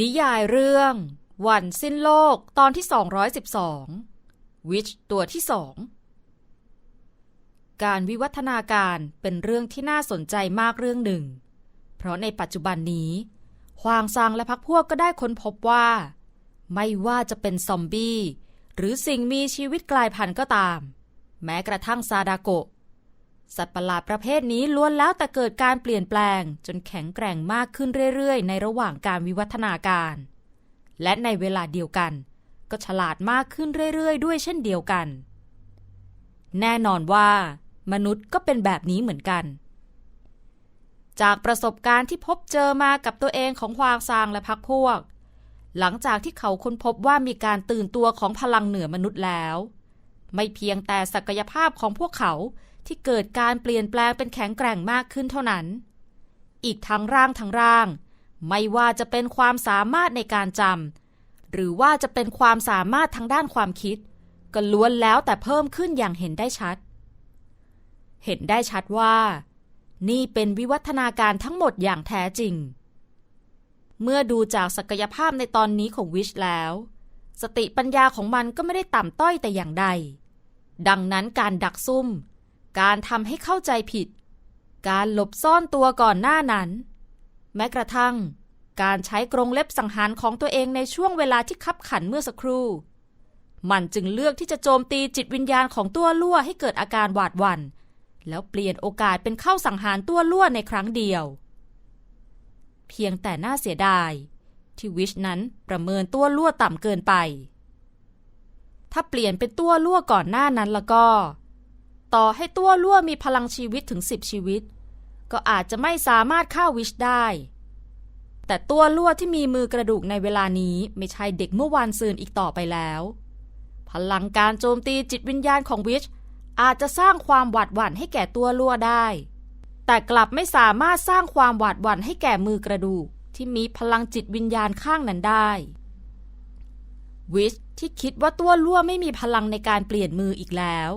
นิยายเรื่อง วันสิ้นโลกตอนที่ 212วิชตัวที่สองการวิวัฒนาการเป็นเรื่องที่น่าสนใจมากเรื่องหนึ่ง เพราะในปัจจุบันนี้ฮวางซางและพักพวกก็ได้ค้นพบว่า ไม่ว่าจะเป็นซอมบี้ หรือสิ่งมีชีวิตกลายพันธุ์ก็ตาม แม้กระทั่งซาดาโกะ สัตว์ประหลาดประเภทนี้ล้วนแล้วแต่เกิดการเปลี่ยนแปลง จนแข็งแกร่งมากขึ้นเรื่อยๆ ในระหว่างการวิวัฒนาการ และในเวลาเดียวกัน ก็ฉลาดมากขึ้นเรื่อยๆ ด้วยเช่นเดียวกัน แน่นอนว่า มนุษย์ก็เป็นแบบนี้เหมือนกัน จากประสบการณ์ที่พบเจอมากับตัวเองของฮวางซางและพักพวก หลังจากที่เขาค้นพบว่ามีการตื่นตัวของพลังเหนือมนุษย์แล้ว ไม่เพียงแต่ศักยภาพของพวกเขา ที่เกิดการเปลี่ยนแปลงเป็นแข็งแกร่งมากขึ้นเท่านั้น อีกทั้งร่างทั้งร่าง ไม่ว่าจะเป็นความสามารถในการจำหรือว่าจะเป็นความสามารถทางด้านความคิด ก็ล้วนแล้วแต่เพิ่มขึ้นอย่างเห็นได้ชัด เห็นได้ชัดว่า นี่เป็นวิวัฒนาการทั้งหมดอย่างแท้จริง เมื่อดูจากศักยภาพในตอนนี้ของวิชแล้ว สติปัญญาของมันก็ไม่ได้ต่ำต้อยแต่อย่างใดดังนั้นการดักซุ่ม การทำให้เข้าใจผิด การหลบซ่อนตัวก่อนหน้านั้น แม้กระทั่ง การใช้กรงเล็บสังหารของตัวเองในช่วงเวลาที่คับขันเมื่อสักครู่ มันจึงเลือกที่จะโจมตีจิตวิญญาณของตัวลั่วให้เกิดอาการหวาดหวัน่น แล้วเปลี่ยนโอกาสเป็นเข้าสังหารตัวลั่วในครั้งเดียว เพียงแต่น่าเสียดาย ที่วิชนั้นประเมินตัวลั่วต่ำเกินไปถ้าเปลี่ยนเป็นตัวลั่วก่อนหน้านั้นแล้วก็ ต่อให้ตัวลั่วมีพลังชีวิตถึงสิบชีวิต ก็อาจจะไม่สามารถฆ่าวิชได้ แต่ตัวลั่วที่มีมือกระดูกในเวลานี้ไม่ใช่เด็กเมื่อวานซืนอีกต่อไปแล้ว พลังการโจมตีจิตวิญญาณของวิชอาจจะสร้างความหวาดหวั่นให้แก่ตัวลั่วได้ แต่กลับไม่สามารถสร้างความหวาดหวั่นให้แก่มือกระดูกที่มีพลังจิตวิญญาณข้างนั้นได้ วิชที่คิดว่าตัวลั่วไม่มีพลังในการเปลี่ยนมืออีกแล้ว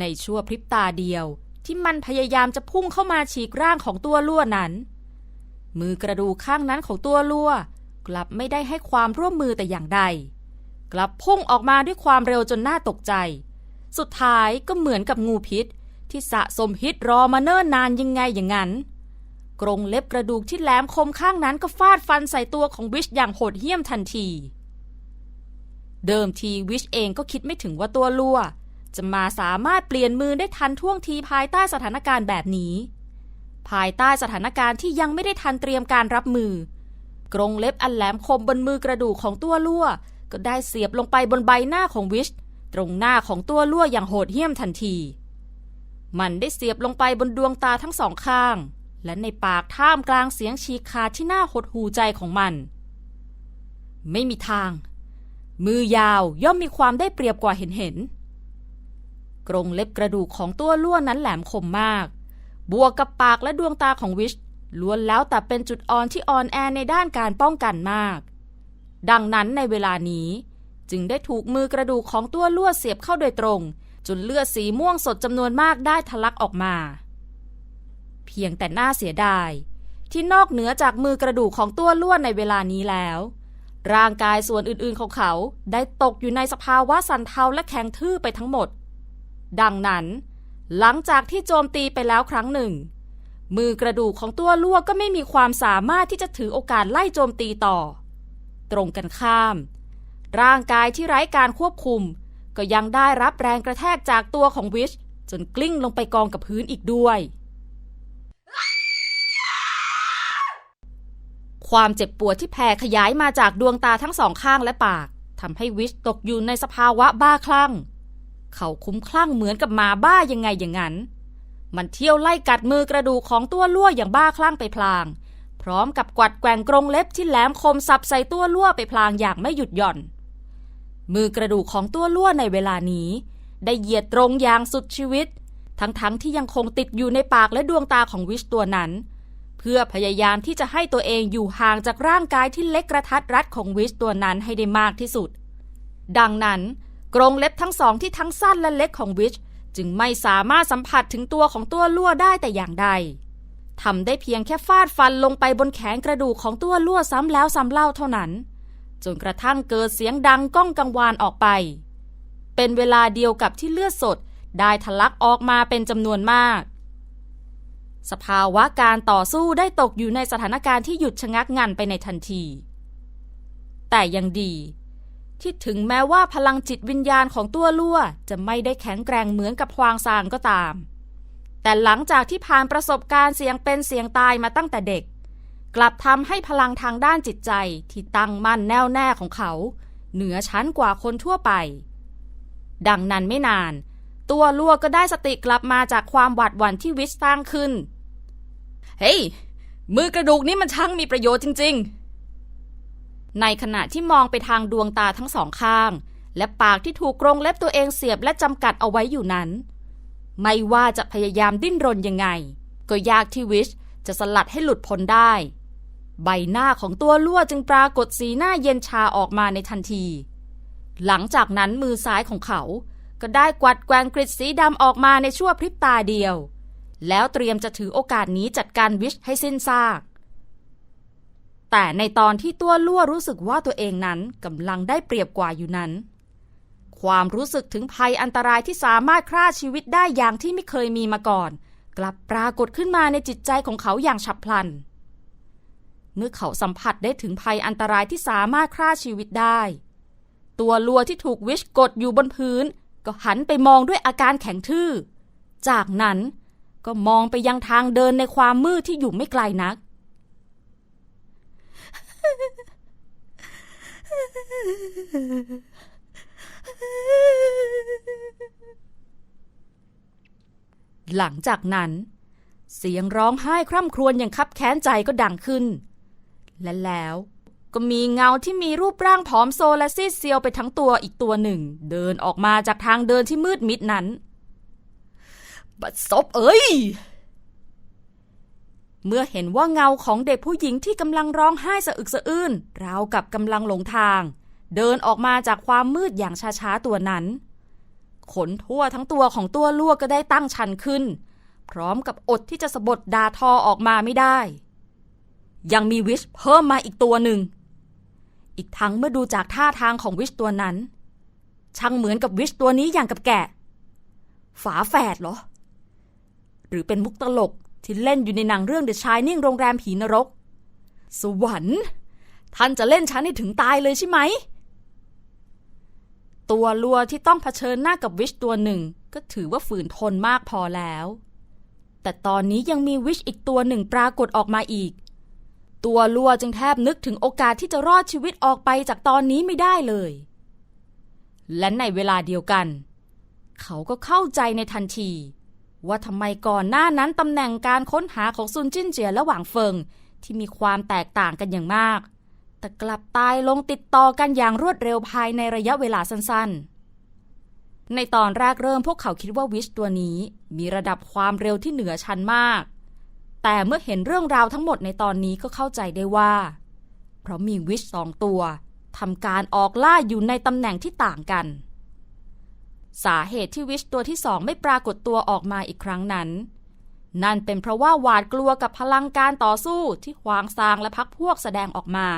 ในชั่วพริบตาเดียวที่มันพยายามจะพุ่งเข้ามาฉีกร่างของตัวลั่วนั้น มือกระดูข้างนั้นของตัวลั่วกลับไม่ได้ให้ความร่วมมือแต่อย่างใด กลับพุ่งออกมาด้วยความเร็วจนน่าตกใจ สุดท้ายก็เหมือนกับงูพิษ ที่สะสมพิษรอมาเนิ่นนานยังไงอย่างนั้น กรงเล็บกระดูกที่แหลมคมข้างนั้นก็ฟาดฟันใส่ตัวของวิชอย่างโหดเหี้ยมทันที เดิมทีวิชเองก็คิดไม่ถึงว่าตัวลั่ว จะมาสามารถเปลี่ยนมือได้ทันท่วงทีภายใต้สถานการณ์แบบนี้ ภายใต้สถานการณ์ที่ยังไม่ได้ทันเตรียมการรับมือ กรงเล็บอันแหลมคมบนมือกระดูกของตัวลั่ว ก็ได้เสียบลงไปบนใบหน้าของวิช ตรงหน้าของตัวลั่วอย่างโหดเหี้ยมทันที มันได้เสียบลงไปบนดวงตาทั้งสองข้าง และในปากท่ามกลางเสียงฉีกขาดที่น่าหดหูใจของมัน ไม่มีทาง มือยาวย่อมมีความได้เปรียบกว่าเห็นเห็น กรงเล็บกระดูกของตัวล่วนั้นแหลมคมมาก บวกกับปากและดวงตาของวิชล้วนแล้วแต่เป็นจุดอ่อนที่อ่อนแอในด้านการป้องกันมาก ดังนั้นในเวลานี้ จึงได้ถูกมือกระดูกของตัวลวดเสียบเข้าโดยตรง จนเลือดสีม่วงสดจำนวนมากได้ทะลักออกมา เพียงแต่น่าเสียดาย ที่นอกเหนือจากมือกระดูกของตัวลวดในเวลานี้แล้ว ร่างกายส่วนอื่นๆของเขาได้ตกอยู่ในสภาวะสั่นเทาและแข็งทื่อไปทั้งหมด ดังนั้น หลังจากที่โจมตีไปแล้วครั้งหนึ่ง มือกระดูกของตัวลวกก็ไม่มีความสามารถที่จะถือโอกาสไล่โจมตีต่อ ตรงกันข้าม ร่างกายที่ไร้การควบคุม ก็ยังได้รับแรงกระแทกจากตัวของวิช จนกลิ้งลงไปกองกับพื้นอีกด้วย ความเจ็บปวดที่แผ่ขยายมาจากดวงตาทั้งสองข้างและปากทำให้วิชตกอยู่ในสภาวะบ้าคลั่ง เขาคุ้มคลั่งเหมือนกับหมาบ้ายังไงอย่างนั้น มันเที่ยวไล่กัดมือกระดูกของตัวลั่วอย่างบ้าคลั่งไปพลาง พร้อมกับกวัดแกว่งกรงเล็บที่แหลมคมสับใส่ตัวลั่วไปพลางอย่างไม่หยุดหย่อน มือกระดูกของตัวลั่วในเวลานี้ ได้เหยียดตรงอย่างสุดชีวิต ทั้งๆทที่ยังคงติดอยู่ในปากและดวงตาของวิชตัวนั้น เพื่อพยายามที่จะให้ตัวเองอยู่ห่างจากร่างกายที่เล็กกระทัดรัดของวิชตัวนั้นให้ได้มากที่สุด ดังนั้น กรงเล็บทั้งสองที่ทั้งสั้นและเล็กของวิชจึงไม่สามารถสัมผัสถึงตัวของตัวลั่วได้แต่อย่างใดทำได้เพียงแค่ฟาดฟันลงไปบนแขนกระดูกของตัวลั่วซ้ำแล้วซ้ำเล่าเท่านั้น จนกระทั่งเกิดเสียงดังก้องกังวานออกไป เป็นเวลาเดียวกับที่เลือดสดได้ทะลักออกมาเป็นจำนวนมาก สภาวะการต่อสู้ได้ตกอยู่ในสถานการณ์ที่หยุดชะงักงันไปในทันที แต่ยังดี ที่ถึงแม้ว่าพลังจิตวิญญาณของตัวลั่วจะไม่ได้แข็งแกร่งเหมือนกับควางซางก็ตาม แต่หลังจากที่ผ่านประสบการณ์เสียงเป็นเสียงตายมาตั้งแต่เด็ก กลับทำให้พลังทางด้านจิตใจที่ตั้งมั่นแน่วแน่ของเขา เหนือชั้นกว่าคนทั่วไป ดังนั้นไม่นาน ตัวลั่วก็ได้สติกลับมาจากความหวาดหวั่นที่วิชสร้างขึ้น เฮ้ยมือกระดูกนี่มันช่างมีประโยชน์จริง ๆ ในขณะที่มองไปทางดวงตาทั้งสองข้าง และปากที่ถูกกรงเล็บตัวเองเสียบและจำกัดเอาไว้อยู่นั้น ไม่ว่าจะพยายามดิ้นรนยังไง ก็ยากที่วิชจะสลัดให้หลุดพ้นได้ ใบหน้าของตัวลั่วจึงปรากฏสีหน้าเย็นชาออกมาในทันที หลังจากนั้นมือซ้ายของเขาก็ได้กวัดแกว่งกริดสีดำออกมาในชั่วพริบตาเดียว แล้วเตรียมจะถือโอกาสนี้จัดการวิชให้สิ้นซาก แต่ในตอนที่ตัวลั่วรู้สึกว่าตัวเองนั้นกำลังได้เปรียบกว่าอยู่นั้น ความรู้สึกถึงภัยอันตรายที่สามารถฆ่าชีวิตได้อย่างที่ไม่เคยมีมาก่อน กลับปรากฏขึ้นมาในจิตใจของเขาอย่างฉับพลัน เมื่อเขาสัมผัสได้ถึงภัยอันตรายที่สามารถฆ่าชีวิตได้ ตัวลัวที่ถูกวิชกดอยู่บนพื้น ก็หันไปมองด้วยอาการแข็งทื่อ จากนั้นก็มองไปยังทางเดินในความมืดที่อยู่ไม่ไกลนัก หลังจากนั้น เสียงร้องไห้คร่ำครวญอย่างคับแค้นใจก็ดังขึ้น และแล้วก็มีเงาที่มีรูปร่างผอมโซและซีดเซียวไปทั้งตัวอีกตัวหนึ่ง เดินออกมาจากทางเดินที่มืดมิดนั้น บัดซบเอ้ย เมื่อเห็นว่าเงาของเด็กผู้หญิงที่กำลังร้องไห้สะอึกสะอื้นราวกับกำลังหลงทาง เดินออกมาจากความมืดอย่างช้าๆตัวนั้น ขนทั่วทั้งตัวของตัวลวกก็ได้ตั้งชันขึ้น พร้อมกับอดที่จะสะบดดาทอออกมาไม่ได้ ยังมีวิชเพิ่มมาอีกตัวหนึ่ง อีกทั้งเมื่อดูจากท่าทางของวิชตัวนั้น ช่างเหมือนกับวิชตัวนี้อย่างกับแกะ ฝาแฝดเหรอ หรือเป็นมุกตลก ที่เล่นอยู่ในหนังเรื่อง The Shining โรงแรมผีนรก สวรรค์ ท่านจะเล่นฉันให้ถึงตายเลยใช่ไหม ตัวลัวที่ต้องเผชิญหน้ากับวิชตัวหนึ่ง ก็ถือว่าฝืนทนมากพอแล้ว แต่ตอนนี้ยังมีวิชอีกตัวหนึ่งปรากฏออกมาอีก ตัวลัวจึงแทบนึกถึงโอกาสที่จะรอดชีวิตออกไปจากตอนนี้ไม่ได้เลย และในเวลาเดียวกัน เขาก็เข้าใจในทันที ว่าทำไมก่อนหน้านั้นตำแหน่งการค้นหาของซุนจิ้นเจียและหวางเฟิง ที่มีความแตกต่างกันอย่างมาก แต่กลับตายลงติดต่อกันอย่างรวดเร็วภายในระยะเวลาสั้นๆ ในตอนแรกเริ่มพวกเขาคิดว่าวิชตัวนี้มีระดับความเร็วที่เหนือชั้นมาก แต่เมื่อเห็นเรื่องราวทั้งหมดในตอนนี้ก็เข้าใจได้ว่า เพราะมีวิชสองตัวทำการออกล่าอยู่ในตำแหน่งที่ต่างกัน สาเหตุที่วิชตัวที่สองไม่ปรากฏตัวออกมาอีกครั้งนั้น นั่นเป็นเพราะว่าหวาดกลัวกับพลังการต่อสู้ที่ควางซางและพักพวกแสดงออกมา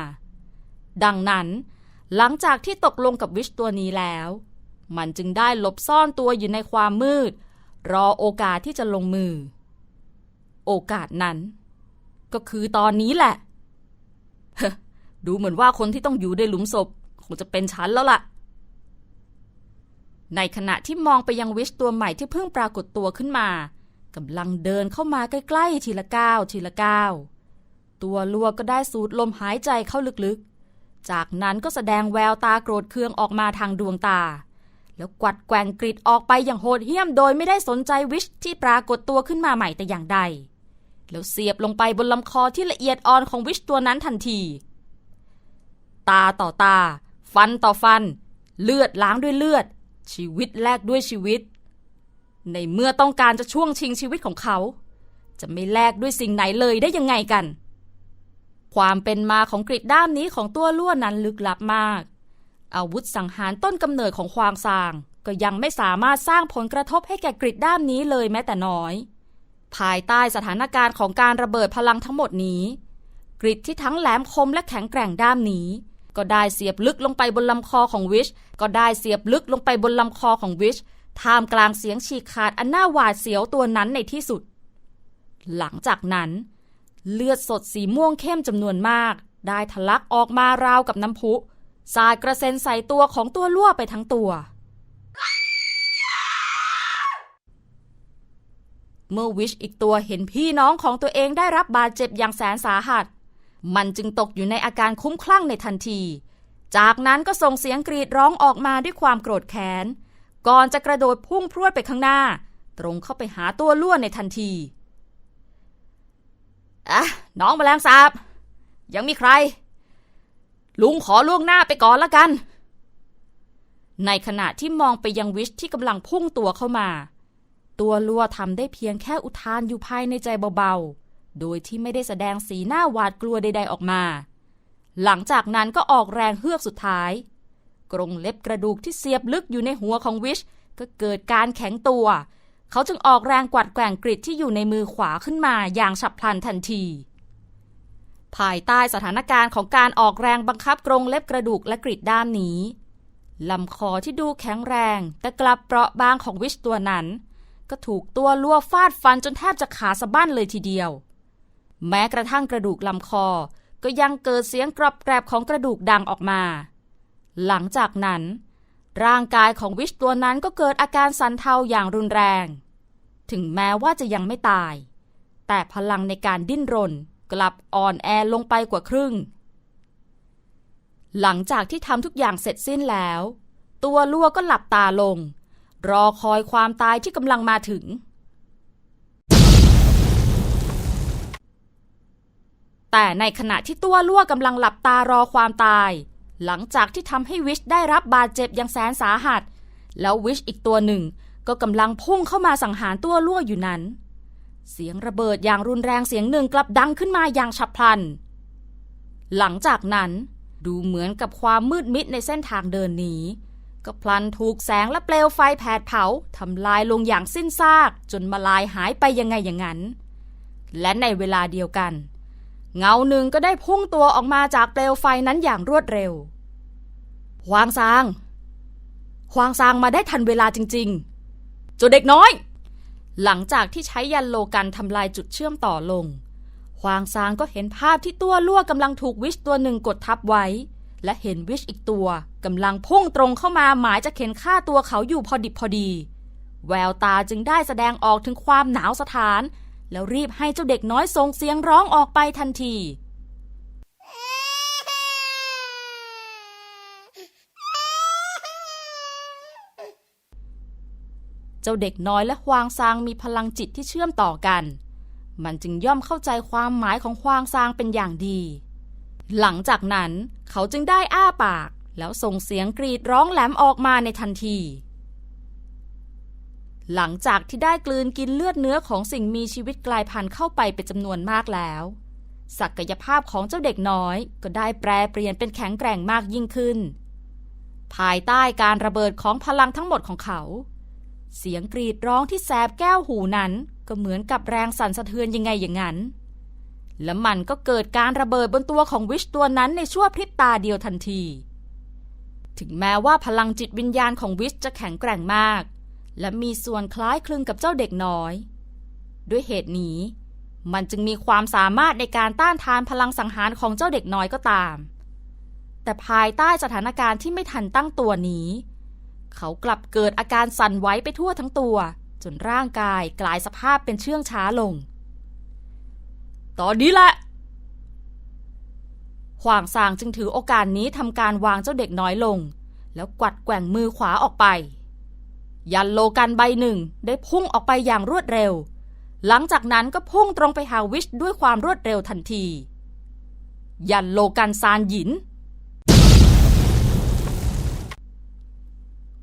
ดังนั้น หลังจากที่ตกลงกับวิชตัวนี้แล้ว มันจึงได้หลบซ่อนตัวอยู่ในความมืด รอโอกาสที่จะลงมือ โอกาสนั้น ก็คือตอนนี้แหละดูเหมือนว่าคนที่ต้องอยู่ในหลุมศพคงจะเป็นฉันแล้วล่ะ ในขณะที่มองไปยังวิชตัวใหม่ที่เพิ่งปรากฏตัวขึ้นมากำลังเดินเข้ามาใกล้ๆ ทีละก้าวทีละก้าวตัวลัวก็ได้สูดลมหายใจเข้าลึกๆ จากนั้นก็แสดงแววตาโกรธเคืองออกมาทางดวงตา แล้วกวัดแกว่งกริดออกไปอย่างโหดเหี้ยมโดยไม่ได้สนใจวิชที่ปรากฏตัวขึ้นมาใหม่แต่อย่างใด แล้วเสียบลงไปบนลำคอที่ละเอียดอ่อนของวิชตัวนั้นทันที ตาต่อตา ฟันต่อฟัน เลือดล้างด้วยเลือด ชีวิตแลกด้วยชีวิต ในเมื่อต้องการจะช่วงชิงชีวิตของเขา จะไม่แลกด้วยสิ่งไหนเลยได้ยังไงกัน ความเป็นมาของกริดด้ามนี้ของตัวล้วนนั้นลึกลับมาก อาวุธสังหารต้นกำเนิดของควางซาง ก็ยังไม่สามารถสร้างผลกระทบให้แก่กริดด้ามนี้เลยแม้แต่น้อย ภายใต้สถานการณ์ของการระเบิดพลังทั้งหมดนี้ กริดที่ทั้งแหลมคมและแข็งแกร่งด้ามนี้ ก็ได้เสียบลึกลงไปบนลำคอของวิช ก็ได้เสียบลึกลงไปบนลำคอของวิช ท่ามกลางเสียงฉีกขาดอันน่าหวาดเสียวตัวนั้นในที่สุด หลังจากนั้น เลือดสดสีม่วงเข้มจำนวนมาก ได้ทะลักออกมาราวกับน้ำพุสาดกระเซ็นใส่ตัวของตัวล่วไปทั้งตัว เมื่อวิชอีกตัวเห็นพี่น้องของตัวเองได้รับบาดเจ็บอย่างแสนสาหัส มันจึงตกอยู่ในอาการคุ้มคลั่งในทันที จากนั้นก็ส่งเสียงกรีดร้องออกมาด้วยความโกรธแค้น ก่อนจะกระโดดพุ่งพรวดไปข้างหน้า ตรงเข้าไปหาตัวล่วนในทันที อะ น้องแมลงสาบ ยังมีใคร ลุงขอล่วงหน้าไปก่อนละกัน ในขณะที่มองไปยังวิชที่กำลังพุ่งตัวเข้ามา ตัวลัวทำได้เพียงแค่อุทานอยู่ภายในใจเบาๆ โดยที่ไม่ได้แสดงสีหน้าหวาดกลัวใด ๆออกมา หลังจากนั้นก็ออกแรงเฮือกสุดท้าย กรงเล็บกระดูกที่เสียบลึกอยู่ในหัวของวิช ก็เกิดการแข็งตัว เขาจึงออกแรงกวัดแกว่งกริดที่อยู่ในมือขวาขึ้นมาอย่างฉับพลันทันที ภายใต้สถานการณ์ของการออกแรงบังคับกรงเล็บกระดูกและกริดด้านนี้ลำคอที่ดูแข็งแรง แต่กลับเปราะบางของวิชตัวนั้น ก็ถูกตัวลั่วฟาดฟันจนแทบจะขาสะบั้นเลยทีเดียว แม้กระทั่งกระดูกลำคอ ก็ยังเกิดเสียงกรอบแกรบของกระดูกดังออกมา หลังจากนั้น ร่างกายของวิชตัวนั้นก็เกิดอาการสันเทาอย่างรุนแรง ถึงแม้ว่าจะยังไม่ตาย แต่พลังในการดิ้นรนกลับอ่อนแอลงไปกว่าครึ่ง หลังจากที่ทำทุกอย่างเสร็จสิ้นแล้ว ตัวลัวก็หลับตาลง รอคอยความตายที่กำลังมาถึง แต่ในขณะที่ตัวลั่วกำลังหลับตารอความตาย หลังจากที่ทำให้วิชได้รับบาดเจ็บอย่างแสนสาหัส แล้ววิชอีกตัวหนึ่งก็กำลังพุ่งเข้ามาสังหารตัวลั่วอยู่นั้น เสียงระเบิดอย่างรุนแรงเสียงหนึ่งกลับดังขึ้นมาอย่างฉับพลัน หลังจากนั้นดูเหมือนกับความมืดมิดในเส้นทางเดินนี้ ก็พลันถูกแสงและเปลวไฟแผดเผาทำลายลงอย่างสิ้นซากจนมาลายหายไปยังไงอย่างนั้น และในเวลาเดียวกัน เงาหนึ่งก็ได้พุ่งตัวออกมาจากเปลวไฟนั้นอย่างรวดเร็วฮวางซางฮวางซางมาได้ทันเวลาจริงๆจ้าเด็กน้อย หลังจากที่ใช้ยันโลกันทำลายจุดเชื่อมต่อลงฮวางซางก็เห็นภาพที่ตัวลั่วกำลังถูกวิชตัวหนึ่งกดทับไว้ และเห็นวิชอีกตัวกำลังพุ่งตรงเข้ามาหมายจะเข็นฆ่าตัวเขาอยู่พอดิบพอดี แววตาจึงได้แสดงออกถึงความหนาวสถาน แล้วรีบให้เจ้าเด็กน้อยส่งเสียงร้องออกไปทันทีเจ้าเด็กน้อยและฮวางซางมีพลังจิตที่เชื่อมต่อกัน มันจึงย่อมเข้าใจความหมายของฮวางซางเป็นอย่างดี หลังจากนั้นเขาจึงได้อ้าปาก แล้วส่งเสียงกรีดร้องแหลมออกมาในทันที หลังจากที่ได้กลืนกินเลือดเนื้อของสิ่งมีชีวิตกลายพันธุ์เข้าไปเป็นจำนวนมากแล้ว ศักยภาพของเจ้าเด็กน้อย ก็ได้แปรเปลี่ยนเป็นแข็งแกร่งมากยิ่งขึ้น ภายใต้การระเบิดของพลังทั้งหมดของเขา เสียงกรีดร้องที่แสบแก้วหูนั้นก็เหมือนกับแรงสั่นสะเทือนยังไงอย่างนั้น และมันก็เกิดการระเบิดบนตัวของวิชตัวนั้นในชั่วพริบตาเดียวทันที ถึงแม้ว่าพลังจิตวิญญาณของวิชจะแข็งแกร่งมาก และมีส่วนคล้ายคลึงกับเจ้าเด็กน้อย ด้วยเหตุนี้ มันจึงมีความสามารถในการต้านทานพลังสังหารของเจ้าเด็กน้อยก็ตาม แต่ภายใต้สถานการณ์ที่ไม่ทันตั้งตัวนี้ เขากลับเกิดอาการสั่นไหวไปทั่วทั้งตัว จนร่างกายกลายสภาพเป็นเชื่องช้าลง ตอนนี้แหละขวางซางจึงถือโอกาสนี้ทำการวางเจ้าเด็กน้อยลง แล้วกวัดแกว่งมือขวาออกไป ยันโลกันใบหนึ่งได้พุ่งออกไปอย่างรวดเร็ว หลังจากนั้นก็พุ่งตรงไปหาวิชด้วยความรวดเร็วทันที ยันโลกันซานหยิน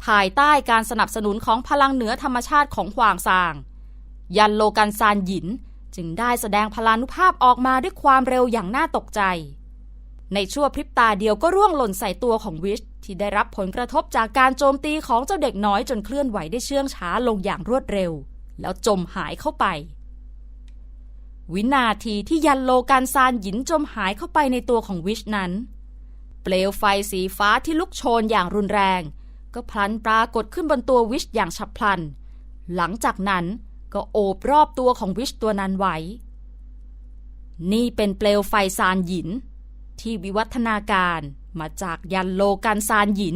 ภายใต้การสนับสนุนของพลังเหนือธรรมชาติของขวางซาง ยันโลกันซานหยินจึงได้แสดงพลานุภาพออกมาด้วยความเร็วอย่างน่าตกใจ ในชั่วพริบตาเดียวก็ร่วงหล่นใส่ตัวของวิชที่ได้รับผลกระทบจากการโจมตีของเจ้าเด็กน้อยจนเคลื่อนไหวได้เชื่องช้าลงอย่างรวดเร็ว แล้วจมหายเข้าไป วินาทีที่ยันโลการซานหยินจมหายเข้าไปในตัวของวิชนั้น เปลวไฟสีฟ้าที่ลุกโชนอย่างรุนแรง ก็พลันปรากฏขึ้นบนตัววิชอย่างฉับพลัน หลังจากนั้นก็โอบรอบตัวของวิชตัวนั้นไว้ นี่เป็นเปลวไฟซานหยิน ที่วิวัฒนาการมาจากยันโลกันซานหยิน